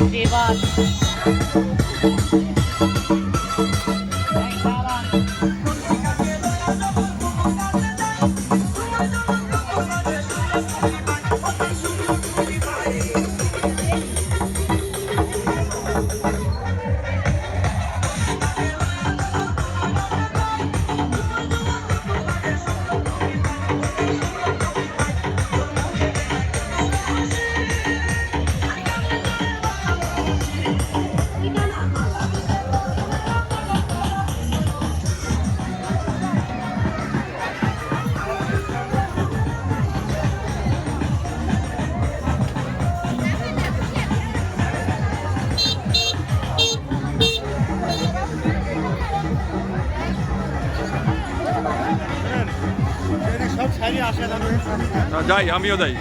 Indibat. যাই আমিও যাই।